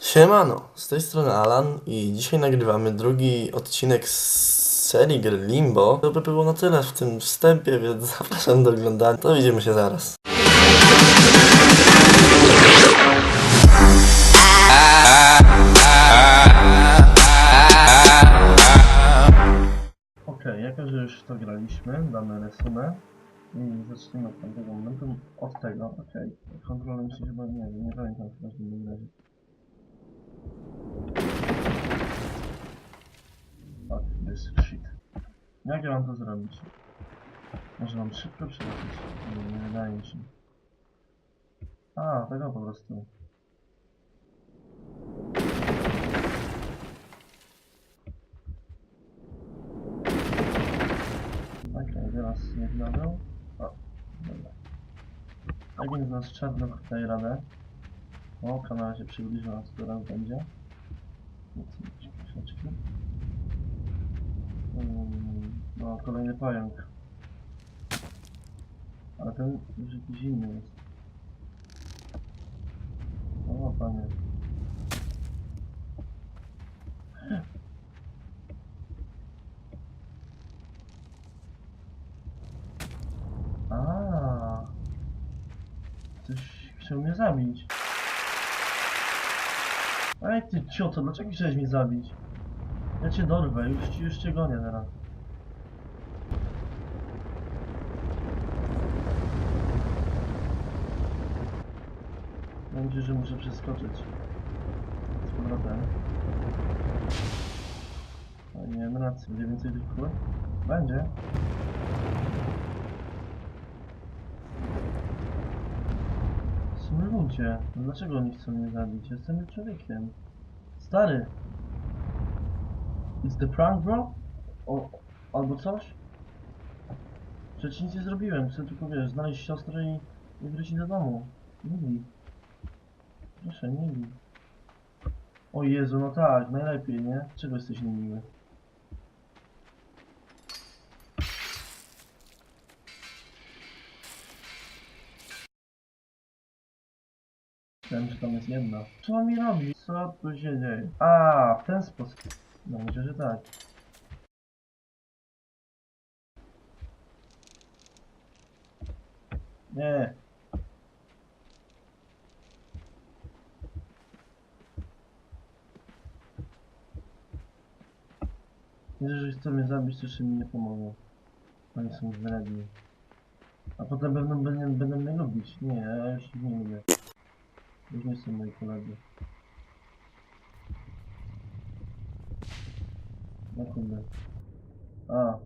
Siemano, z tej strony Alan i dzisiaj nagrywamy drugi odcinek z serii gry Limbo. To by było na tyle w tym wstępie, więc zapraszam do oglądania. To widzimy się zaraz. Okej, jako że już to graliśmy, damy resumę i zaczniemy od tamtego momentu, od tego, okej. Kontrolę myślę, chyba nie wiem, nie pamiętam w każdym razie. This shit. Jak ja mam to zrobić? Może mam szybko przelecieć? Nie, nie wydaje mi się. A, tego po prostu. Okej, teraz nie wnawiał. O, dobra. Jak z nas czarnok daje radę. O, kamera się przybliżyła, co teraz będzie. Nic, nic, No, kolejny pająk. Ale ten już jakiś inny jest. O, panie. A, Coś chciał mnie zabić. Ej ty cioto, dlaczego chciałeś mnie zabić? Ja cię dorwę, już, już cię gonię teraz. Że muszę przeskoczyć. Z powrotem. A nie, mam rację, będzie więcej tych kółek? Będzie. Ludzie, no dlaczego oni chcą mnie zabić? Jestem człowiekiem. Stary! It's the prank, bro? O, albo coś? Przecież nic nie zrobiłem, chcę tylko, wiesz, znaleźć siostrę i, i wrócić do domu. Bij. Proszę, nie bij. O Jezu, no tak, najlepiej, nie? Czego jesteś niemiły? Wiem, że tam jest jedna. Co on mi robi? Co tu się dzieje? A, w ten sposób. No myślę, że tak. Nie. Jeżeli chce mnie zabić, to jeszcze mi nie pomogą. Oni są zdradzeni. A potem będą, będą, będą mnie lubić. Nie, ja już ich nie lubię. Już nie są moi koledzy. No kurde. A.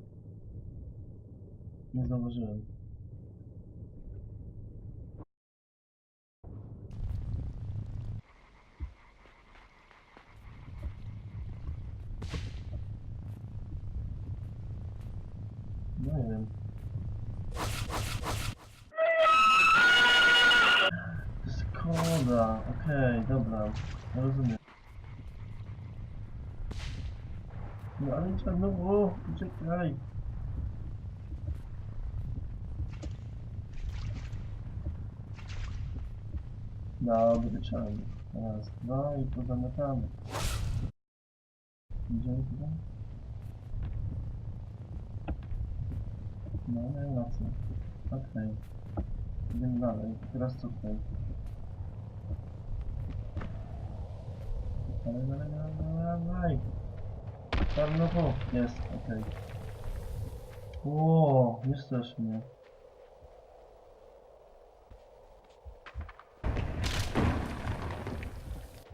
Nie zauważyłem. No nie wiem. To jest koda. Okej, dobra. Ja rozumiem. No ale czarno, o, uciekaj. Dobry czarny. Raz, dwa i pozamiatamy. Idziemy tutaj? No, miałem rację. Okej. Idziemy dalej. Teraz co tutaj? Dalej, dalej, dalej, dalej. Czarnowo. Jest, okej. Ło, nie strasz mnie.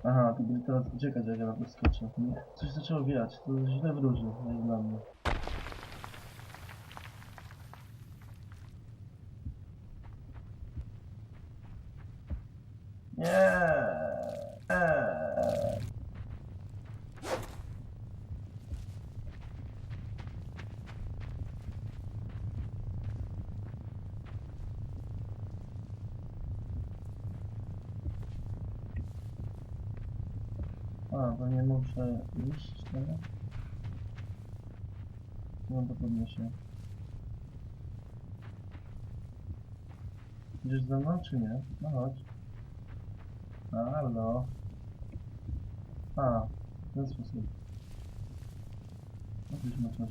Aha, to będzie teraz uciekać, jak ja na to skoczę. Coś zaczęło wiać, to źle wróży, jak dla mnie. Nie. Eee. A, to nie muszę iść teraz? No to podniesie. Idziesz ze mną czy nie? No chodź. Halo. A, w ten sposób. Już masz na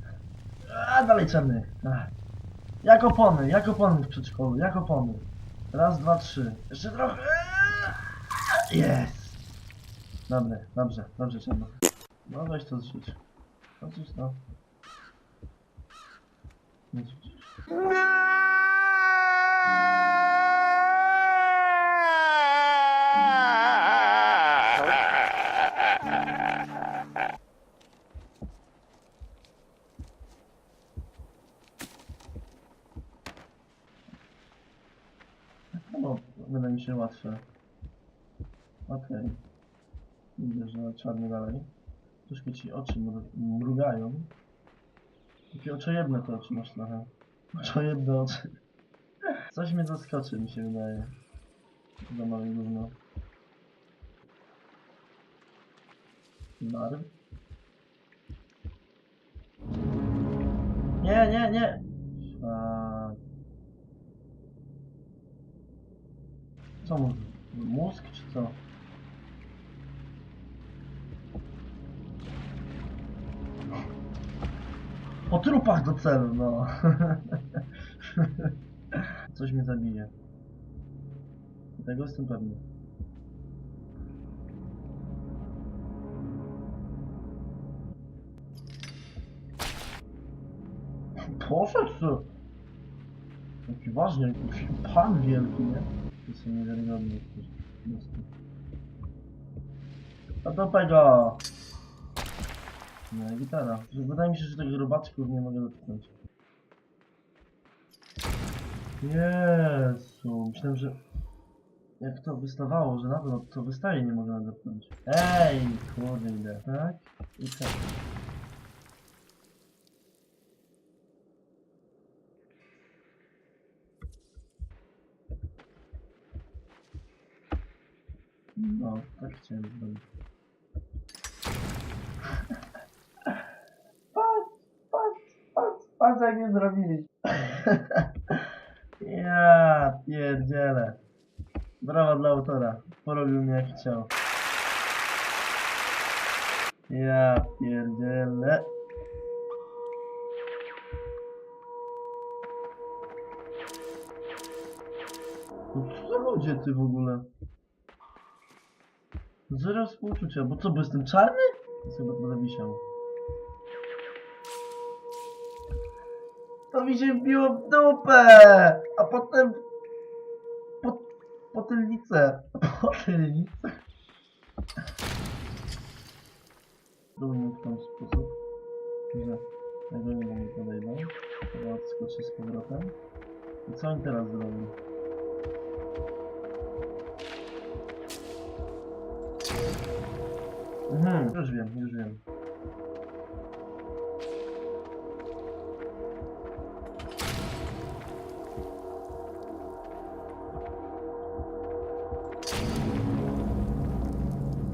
A dalej czarny. Jak opony, jak opony w przedszkolu, jak opony. Raz, dwa, trzy. Jeszcze trochę. Jest. Dobre, dobrze, dobrze czarno. No weź to zrzuć. No cóż no. Nie zrzucisz. No, wydaje mi się łatwe. Okej. Widzę, że czarny dalej. Troszkę ci oczy mru- mrugają. Takie oczojebne te oczy masz trochę. Oczojebne oczy. Coś mnie zaskoczy, mi się wydaje. Za małe gówno. Barw? Nie, nie, nie! A... Co mu? Mózg czy co? Po trupach do celu, no. Coś mnie zabije. Tego jestem pewny. Poszedł co? Taki ważny, pan wielki, nie? To są niewiarygodne. A do tego! No i gitara. Wydaje mi się, że tych robaczków nie mogę dotknąć. Jezu, myślałem, że... Jak to wystawało, że na to, to wystaje nie mogę nadepnąć. Ej, kurde, tak? I tak. No, tak chciałem zrobić. Patrz, patrz, patrz, patrz jak mnie zrobili. ja pierdzielę. Brawa dla autora. Porobił mnie jak chciał. Ja pierdzielę. No co ludzie ty w ogóle? Zero współczucia, bo co, bo jestem czarny? To sobie to będę wisiał. To mi się wbiło w dupę! A potem... Po... Potylnicę. Potylnicę. Dumny w ten sposób, że tego nie mogę podejdą. Teraz odskoczy z powrotem. I co oni teraz zrobią? Mhm, już wiem, już wiem.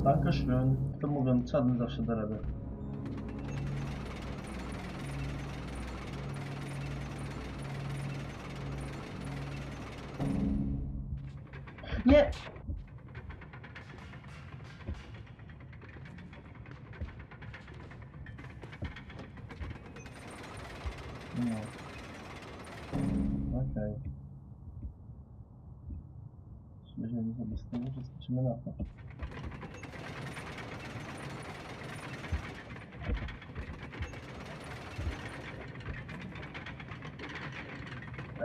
Dankeschön. To mówią, czarny zawsze da radę. Nie! No. Okej. Czy weźmiemy sobie z tego, czy skoczymy na to?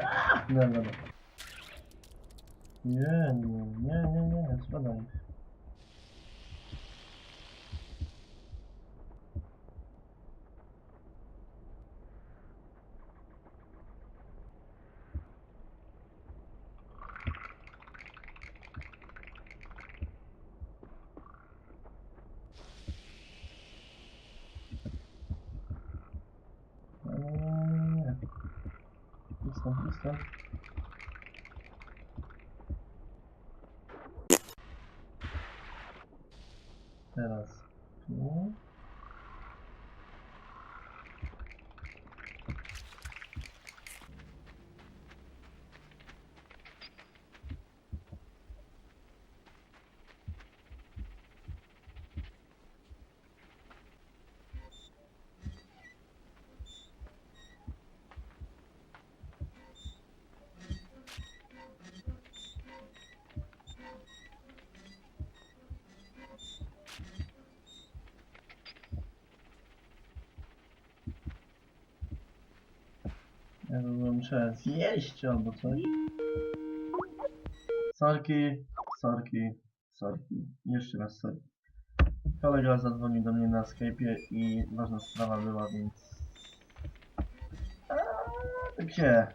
Ah! Dobra, dobra. Nie, nie, nie, nie, nie, spadaj. Nie. Pustą, pustą. Teraz tu. Ja bym muszę zjeść albo coś. Sorki, sorki, sorki. Jeszcze raz sorki. Kolega zadzwonił do mnie na Skype'ie i ważna sprawa była, więc... To gdzie?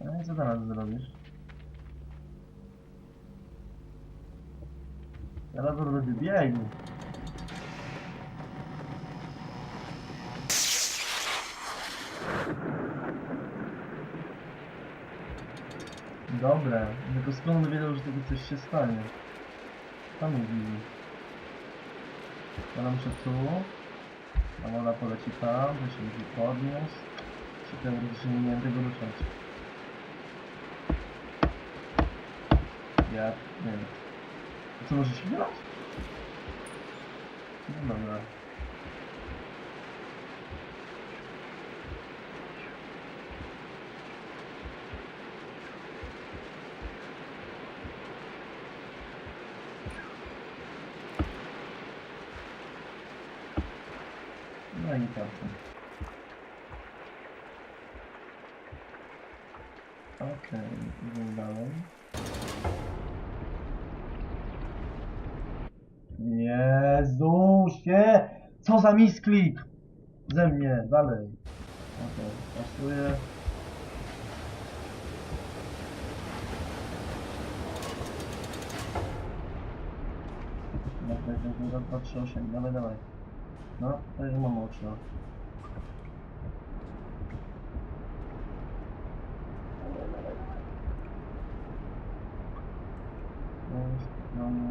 A co teraz zrobisz? Teraz będę biegł. Dobra, tylko skąd wiedział, że tego coś się stanie? Tam mówi. Ja nam tu. A woda poleci tam, to się musi podnieść. Ciekawe, że nie miałem tego ruszać. Ja nie wiem. A co, może się wylać? No dobra. Tak. Okej, idziemy dalej. Jezusie! Co za misklik! Ze mnie, dalej. Okej. Dawaj, dawaj, dawaj, 2, 3, 8, dawaj, dawaj. No, to już mam oczy. No, no, no, no.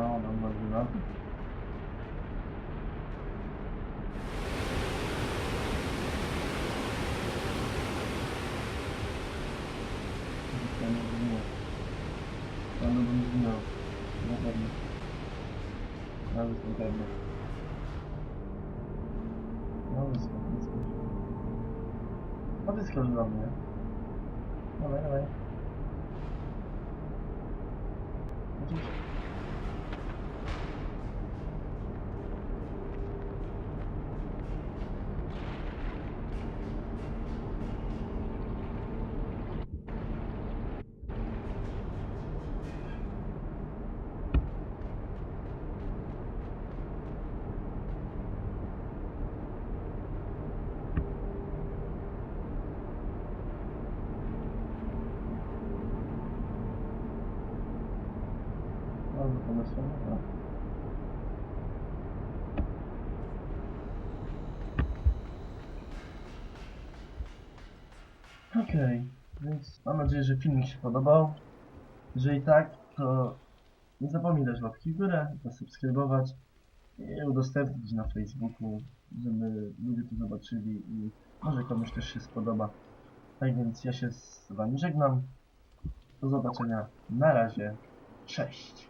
No, no, no, no. Będę zginął. Będę bym zginął. Na pewno. Nawet na pewno. No wyskocz, wyskocz. No wyskocz do mnie. Dawaj, dawaj. Oczywiście. Tak. Okej, więc mam nadzieję, że filmik się podobał. Jeżeli tak, to nie zapomnij dać łapki w górę, zasubskrybować i udostępnić na Facebooku, żeby ludzie to zobaczyli i może komuś też się spodoba. Tak więc ja się z wami żegnam. Do zobaczenia. Na razie. Cześć.